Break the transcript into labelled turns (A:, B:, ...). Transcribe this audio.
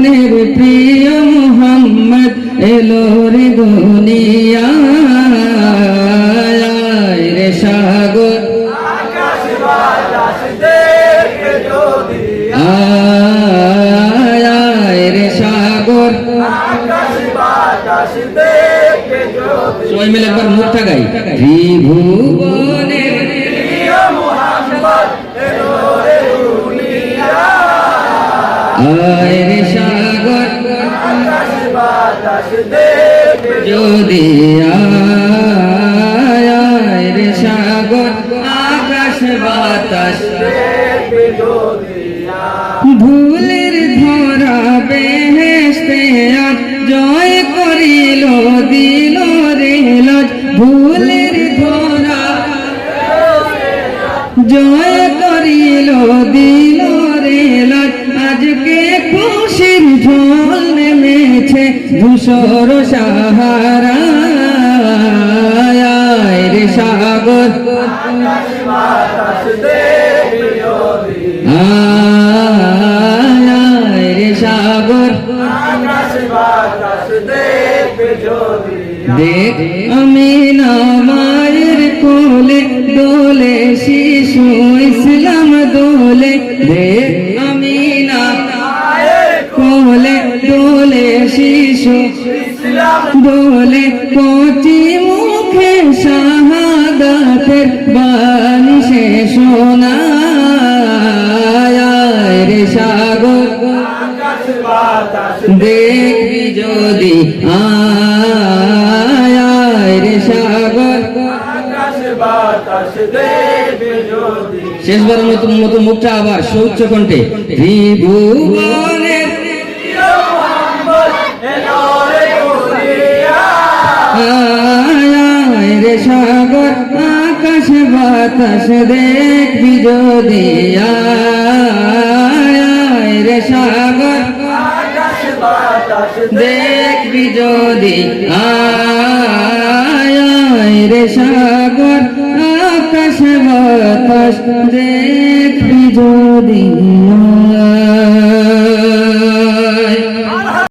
A: মনের প্রিয় মোহাম্মদ এলো রে দুনিয়া। রে সাগর। আয় রে সাগর। সবাই মিলে একবার মুখটা গাই ত্রিভুবনের আয় রে সাগর, যদি আয় আয় সাগর বাতাস, ভুলের ধরা বেহেস্তে আজ জয় করিল, দিল রে লজ ভুলের ধরা খুশির ঝোল নেমেছে ধূসর সাহারা। রে সাগর। রে সাগর। দেখ আমি না মায়ের কোলে দোলে শিশু ইসলাম দোলে। দেখ আমি দোলে শিশু দোলে কচি মুখে শাহাদাতের বাণী সে শোনা রে সাগর, দেখবি যদি আয়। রে শেষবার নতুন নতুন মুখটা আবার সৌচ্চ কণ্ঠে। আয় রে সাগর, আকাশ বাতাস দেখবি যদি। আয় আয় রে সাগর, দেখবি যদি। আয় আয় রে সাগর, আকাশ বাতাস দেখবি যদি।